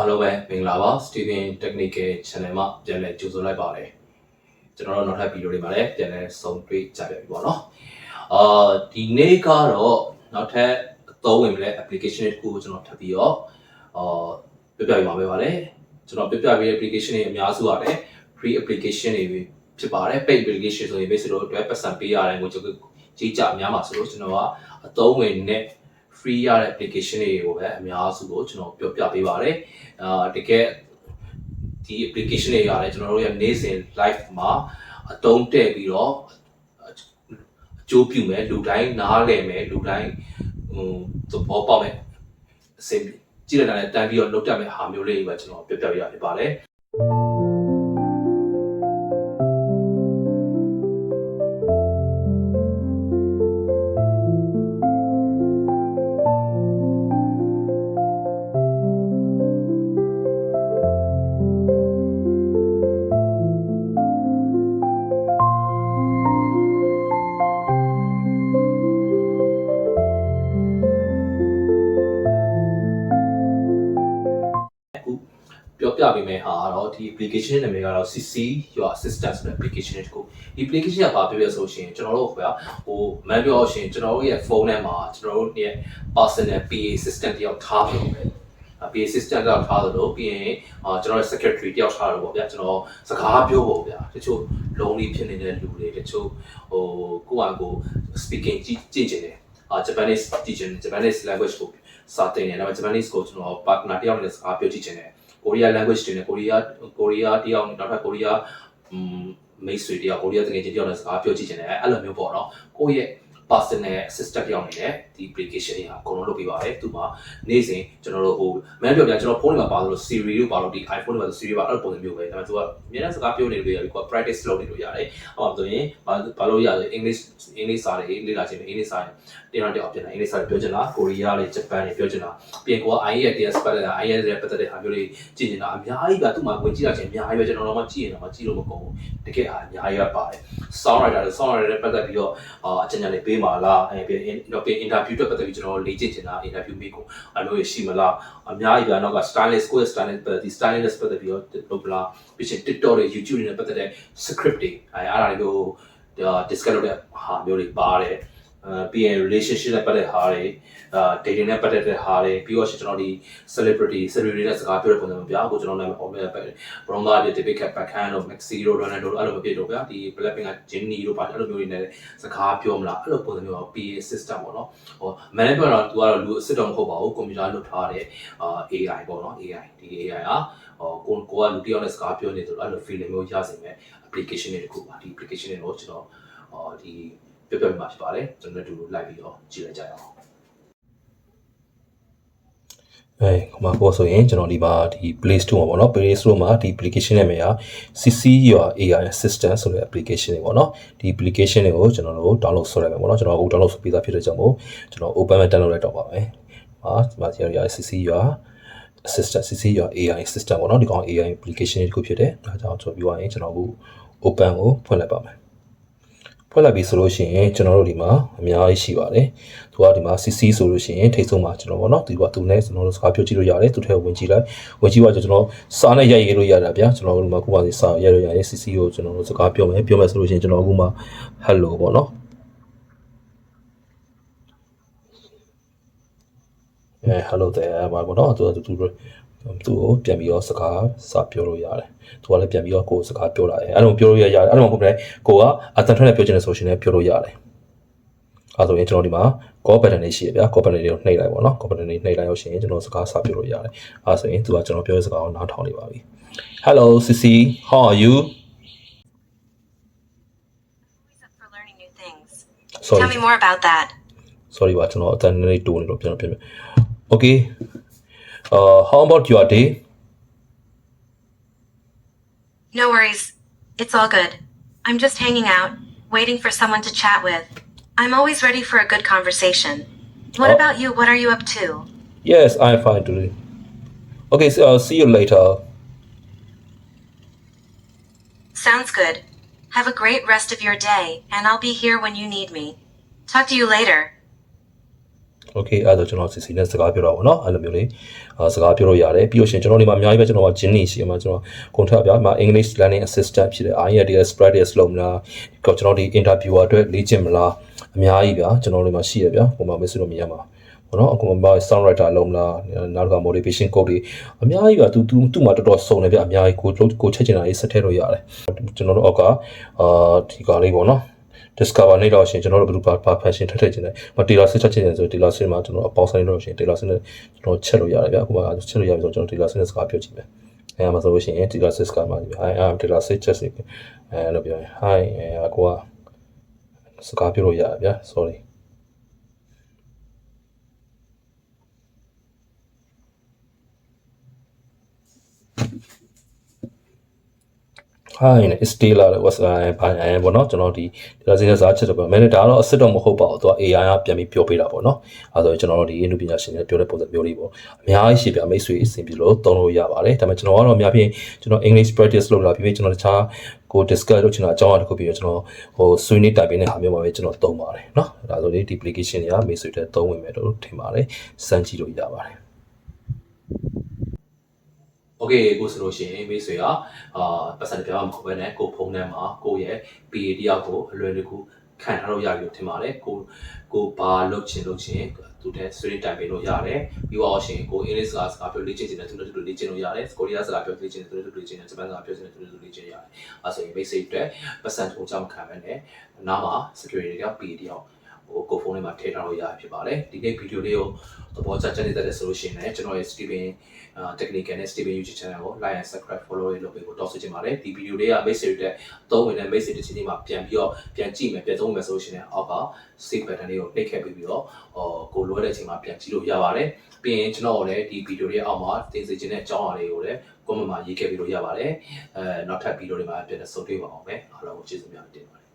အားလုံးပဲမင်္ဂလာပါ Steven Technical Channel မှာပြန်လည်ကြိုဆိုလိုက်ပါတယ်ကျွန်တော်တို့နောက်ထပ်ဗီဒီယိုတွေမှာလည်းပြန်လည်ဆုံတွေ့ကြပြန်ပြီပေါ့နော်အာဒီနေ့ကတော့နောက်ထပ်အသုံးဝင်မဲ့ application တစ်ခုကိုကျွန်တော်ထပ်ပြီးတော့အာပြပြပြမှာပဲပါလေကျွန်တော်ပြပြပြ application တွေအများစုကလည်း free application တွေဖြစ်ပါတယ် paid application ဆိုရင် basic တို့အတွက်ပတ်စံပေးရတယ်ငွေကြေးကြီးကြအများမှာဆိုလို့ကျွန်တော်ကအသုံးဝင်နဲ့ free ရတဲ့ application တွေကိုပဲအများစုကိုကျွန်တော်ပြောပြပေးပါတယ်အာတကယ်ဒီ application တွေရတယ်ကျွန်တော်တို့ရဲ့နေ့စဉ် live မှာအသုံးတဲ့ပြီးတော့အကျိုးပြုမယ်လူတိုင်းနားလည်မယ်လူတိုင်းဟိုသဘောပေါက်မယ်အစင်ကြည့်ရတာနဲ့တန်းပြီးတော့လုပ်တတ်မယ့်ဟာမျိုးလေးတွေပဲကျွန်တော်ပြောပြပေးရဖြစ်ပါတယ် ပြောပြပေးမယ်ဟာတော့ဒီ application နာမည်ကတော့ CC Your Assistant ဆိုတဲ့ application တစ်ခုဒီ application ကဘာပြောပြဆိုရှင်ကျွန်တော်တို့ဟိုကဟိုမန်ပြောရှင်ကျွန်တော်တို့ရဲ့ဖုန်းထဲမှာကျွန်တော်တို့ရဲ့ personal PA system တယောက်ထားလို့ပဲ PA system တယောက်ထားသလိုပြီးရင်အာကျွန်တော်ရဲ့ secretary တယောက်ထားတော့ပေါ့ဗျာကျွန်တော်စကားပြောဖို့ဗျာတချို့ lonely ဖြစ်နေတဲ့လူတွေတချို့ဟိုကိုယ့်အကို speaking ကြည့်ကြည့်နေတယ်အာ Japanese teaching Japanese language ကိုစာသင်နေတယ်ဒါပေမဲ့ Japanese ကိုကျွန်တော် partner တယောက်နဲ့စကားပြောကြည့်နေတယ် ကိုရီးယား language တွေနဲ့ကိုရီးယားကိုရီးယားတယောက်နောက်ထပ်ကိုရီးယား음မိတ်ဆွေတယောက်ကိုရီးယားတကယ်ချင်းတယောက်နဲ့စကားပြောကြည့်ချင်တယ်အဲ့လိုမျိုးပေါ့နော်ကိုယ့်ရဲ့ personal assistant တယောက်နေနဲ့ဒီ application တွေဟာအကုန်လုံးလုပ်ပေးပါတယ်သူမှာနေ့စဉ်ကျွန်တော်တို့ဟိုမန်ပြောပြကျွန်တော်ဖုန်းတွေမှာပါလို့ Siri တို့ပါလို့ဒီ iPhone တွေမှာ Siri ပါအဲ့လိုပုံစံမျိုးပဲဒါပေမဲ့သူကအများနဲ့စကားပြောနေလို့ရတယ်ကိုက practice လုပ်နေလို့ရတယ်ဟောဆိုရင်ဘာဘာလို့ရလဲ English English စာတွေလေ့လာခြင်း English စာတွေတင်တော့တင်အောင်ပြန်လာ English စာတွေပြောချင်လားကိုရီးယားတွေဂျပန်တွေပြောချင်လားပြင်ကိုက IELTS ပတ်သက်တာ IELTS ရဲ့ပတ်သက်တဲ့ဟာမျိုးတွေကြည့်နေတာအများကြီးကသူ့မှာဝင်ကြည့်ရခြင်းအများကြီးပဲကျွန်တော်တို့မှကြည့်ရင်တော့ကြည့်လို့မကုန်ဘူးတကယ်အားအများကြီးပဲပါတယ် sound writer တွေ sound writer တွေပတ်သက်ပြီးတော့အာအကြံဉာဏ်တွေပေးပါလားအဲပြီးတော့ပြင် interview တွေပတ်သက်ပြီးကျွန်တော်လေ့ကျင့်ချင်တာ interview မိကိုအလို့ရရှိမလားအများကြီးကတော့က stylist ကို stylist ပတ်သက်ဒီ stylist ပတ်သက်ပြီးတော့လုပ်ပလားပြီးချင် TikTok တွေ YouTube တွေနဲ့ပတ်သက်တဲ့ script တွေအဲအားဒါတွေကို discuss လုပ်တဲ့ဟာမျိုးတွေပါတယ်အဲ ပြီးရင် relationship နဲ့ပတ်သက်ဟာတွေအာ dating နဲ့ပတ်သက်တဲ့ဟာတွေပြီးတော့ကျွန်တော်ဒီ celebrity celebrity နဲ့စကားပြောတဲ့ပုံစံမျိုးပြအခုကျွန်တော်နာမည်ပေါ်မဲ့ပဲ Bronza တွေ David Beckham တို့ Maxi တို့ Ronaldo တို့အဲ့လိုမဖြစ်တော့ဗျာဒီ Blackpink က Jennie တို့ပါအဲ့လိုမျိုးတွေနဲ့စကားပြောမလားအဲ့လိုပုံစံမျိုးက PA system ပေါ့နော်ဟို man ပြောတော့ तू ကတော့လူအစ်စ်တော့မဟုတ်ပါဘူးကွန်ပျူတာလွတ်ထားတဲ့အာ AI ပေါ့နော် AI ဒီ AI ဟာဟိုကိုကိုကလူတစ်ယောက်နဲ့စကားပြောနေတယ်လို့အဲ့လို feeling မျိုးရစေမဲ့ application တွေတခုပါဒီ application တွေကိုကျွန်တော်ဟောဒီ ပြပြမှာဖြစ်ပါတယ်ကျွန်တော်တို့လိုက်ပြီးတော့ကြည့်လိုက်ကြရအောင်အဲခမပေါ်ဆိုရင်ကျွန်တော်ဒီမှာဒီ Play Store မှာပေါ့နော် Play Store မှာဒီ application နာမည်က CC Your AI Assistant ဆိုတဲ့ application တွေပေါ့နော်ဒီ application တွေကိုကျွန်တော်တို့ download ဆွဲလိုက်မယ်ပေါ့နော်ကျွန်တော်အခု download ဆွဲပြီးသားဖြစ်တဲ့ကြောင့်မို့ကျွန်တော် open မဲ့ download လိုက်တော့ပါမယ်ဟာဒီမှာ CC Your assistant CC Your AI assistant ပေါ့နော်ဒီကောင် AI application တွေတစ်ခုဖြစ်တယ်ဒါကြောင့်ကျွန်တော်ပြောရရင်ကျွန်တော်အခု open ကိုဖွင့်လိုက်ပါမယ် ဖွင့်လိုက်ပြီဆိုလို့ရှိရင်ကျွန်တော်တို့ဒီမှာအများကြီးရှိပါတယ်။သူကဒီမှာ CC ဆိုလို့ရှိရင်ထိတ်ဆုံးမှာကျွန်တော်ပေါ့နော်ဒီကသူနဲ့ကျွန်တော်တို့စကားပြောကြည့်လို့ရတယ်သူထဲဝင်ကြည့်လိုက်ဝင်ကြည့်ပါကျွန်တော်စာနဲ့ရိုက်ရေးလို့ရတာဗျာကျွန်တော်တို့ဒီမှာခုမှစီစာရိုက်လို့ရတယ် CC ကိုကျွန်တော်တို့စကားပြောမယ်ပြောမယ်ဆိုလို့ရှိရင်ကျွန်တော်အခုမှ hello ပေါ့နော်အဲ hello there ပါပေါ့နော်သူသူသူ သူ့ကိုပြန်ပြီးတော့စကားစာပြောလို့ရတယ်။သူကလည်းပြန်ပြီးတော့ကိုယ်စကားပြောလာတယ်။အဲ့လိုပြောလို့ရတယ်။အဲ့လိုမဟုတ်ဘူး။ကိုကအတန်ထွက်နဲ့ပြောချင်တဲ့ဆိုရှင်လည်းပြောလို့ရတယ်။အဲဆိုရင်ကျွန်တော်ဒီမှာ call button လေးရှိရဗျာ call button လေးကိုနှိပ်လိုက်ပါတော့ call button လေးနှိပ်လိုက်လို့ရှိရင်ကျွန်တော်စကားစာပြောလို့ရတယ်။အဲဆိုရင်သူကကျွန်တော်ပြောတဲ့စကားကိုနားထောင်နေပါပြီ။ Hello Sisi how are you always up for learning new things. Sorry Tell me more about that. sorry ပါကျွန်တော်အတန်နည်းနည်းတိုးနေလို့ပြန်ပြန်ပြန် Okay uh how about your day No worries. It's all good. I'm just hanging out, waiting for someone to chat with. I'm always ready for a good conversation. What Oh. about you? What are you up to? Yes I'm fine today Okay so, uh, see you later Sounds good. Have a great rest of your day, and I'll be here when you need me. Talk to you later. โอเคအဲ့ဒါဆိုကျွန်တော် CC နဲ့စကားပြောတော့ဗောနော်အဲ့လိုမျိုးလေးအာစကားပြောလို့ရတယ်ပြီးလို့ရှိရင်ကျွန်တော်ဒီမှာအများကြီးပဲကျွန်တော်ကဂျင်းနေရှိမှာကျွန်တော် contract ပြမှာ English learning assistant ဖြစ်တဲ့ IELTS practice လုပ်မလားကျွန်တော်ဒီ interviewer အတွက်လေ့ကျင့်မလားအများကြီးဗျာကျွန်တော်တို့မှာရှိရဗျာပုံမှန်မစစ်လို့မရမှာဘောနော်အခုမှ sound writer လုံးမလားနောက်တစ်ခါ motivation code တွေအများကြီးပါသူသူသူ့မှာတော်တော်စုံတယ်ဗျအများကြီးကိုကိုချက်ချင်တာလေးဆက်ထည့်လို့ရတယ်ကျွန်တော်တို့အောက်ကအာဒီကားလေးပေါ့နော် discover နေတော့ရှင်ကျွန်တော်တို့ဘယ်လိုပါ fashion ထည့်ထည့်ခြင်းလဲမ tailor စစ်ချက်ခြင်းလဲဆို tailor စစ်မှာကျွန်တော်အပေါင်းဆိုင်လို့ရှင် tailor စစ်နဲ့ကျွန်တော်ချက်လို့ရတယ်ဗျအခုမှချက်လို့ရပြီဆိုကျွန်တော် tailor စစ်နဲ့စကားပြောကြည့်မယ်အဲမှာဆိုလို့ရှိရင် tailor စစ်စကားမှာဒီ I am tailor စစ်ချက်စစ်အဲလို့ပြောရင် hi အဲကိုကစကားပြောလို့ရတယ်ဗျ sorry ဖိုင်နဲ့ is tailor ဝက်ဆိုင်းဘာညာပေါ့နော်ကျွန်တော်ဒီ data science စာချက်တော့မင်းဒါတော့အစ်စ်တော့မဟုတ်ပါဘူးသူက AI ကပြန်ပြီးပြောပေးတာပေါ့နော်အဲဆိုကျွန်တော်တို့ဒီအမှုပညာရှင်တွေပြောတဲ့ပုံစံမျိုးလေးပေါ့အများကြီးရှိပြမိတ်ဆွေအဆင်ပြေလို့သုံးလို့ရပါတယ်ဒါပေမဲ့ကျွန်တော်ကတော့အများဖြင့်ကျွန်တော် English practice လုပ်လာပြီးပြီကျွန်တော်တခြားကို discuss လုပ်ချင်တာအကြောင်းအရာတစ်ခုပြီးတော့ကျွန်တော်ဟိုဆွေးနွေးတိုင်ပင်တဲ့ဟာမျိုးမှာပဲကျွန်တော်သုံးပါတယ်နော်ဒါဆိုဒီ application တွေကမိတ်ဆွေတွေသုံးဝင်မယ်လို့ထင်ပါတယ်စမ်းကြည့်လို့ရပါတယ် โอเคကိုဆိုလို့ရှိရင်မိတ်ဆွေကအာပတ်စံပြားမှာမဟုတ်ဘဲနဲ့ကိုဖုန်းထဲမှာကိုရဲ့ PA တယောက်ကိုအလွယ်တကူခံထားလို့ရပြီလို့ထင်ပါတယ်ကိုကိုဘာလုပ်ချင်လုပ်ချင်သူတဲ့ဆွေးနွေးတိုင်ပင်လို့ရတယ်ပြီးတော့ရှင်ကိုအင်္ဂလိပ်စကားစကားပြောလေ့ကျင့်ချင်တယ်သူတို့တူလေ့ကျင့်လို့ရတယ်ကိုရီးယားစကားပြောလေ့ကျင့်တယ်သူတို့တူလေ့ကျင့်တယ်ဂျပန်စကားပြောချင်တယ်သူတို့တူလေ့ကျင့်ရတယ်အဲဆိုရင်မိတ်ဆွေအတွက်ပတ်စံထုံးချမခံဘဲနဲ့နားမှာ security က PA တယောက် ဟိုကိုဖုန်းထဲမှာထည့်ထားလို့ရဖြစ်ပါတယ်ဒီနေ့ဗီဒီယိုလေးကိုသဘောကျချက်နေတဲ့ဆိုလို့ရှိရင်လည်းကျွန်တော်ရဲ့ Steven အာ technical နဲ့ Steven YouTube channel ကို like and subscribe follow လေးလုပ်ပေးဖို့တောင်းဆိုချင်ပါတယ်ဒီဗီဒီယိုလေးက message တွေသုံးဝင်တဲ့ message တစ်ချင်းချင်းမှာပြန်ပြီးတော့ပြန်ကြည့်မယ်ပြန်သုံးမယ်ဆိုလို့ရှိရင်အောက်က save button လေးကိုနှိပ်ခဲ့ပြီးပြီးတော့ဟောကိုလိုတဲ့အချိန်မှာပြန်ကြည့်လို့ရပါတယ်ပြီးရင်ကျွန်တော်တို့လည်းဒီဗီဒီယိုလေးအောက်မှာသင်စေချင်တဲ့အကြောင်းအရာတွေကိုလည်း comment မှာရေးခဲ့ပြီးလို့ရပါတယ်အဲနောက်ထပ်ဗီဒီယိုတွေမှာပြန်ဆုံတွေ့ပါအောင်ပဲအားလုံးကိုကျေးဇူးများတင်ပါတယ်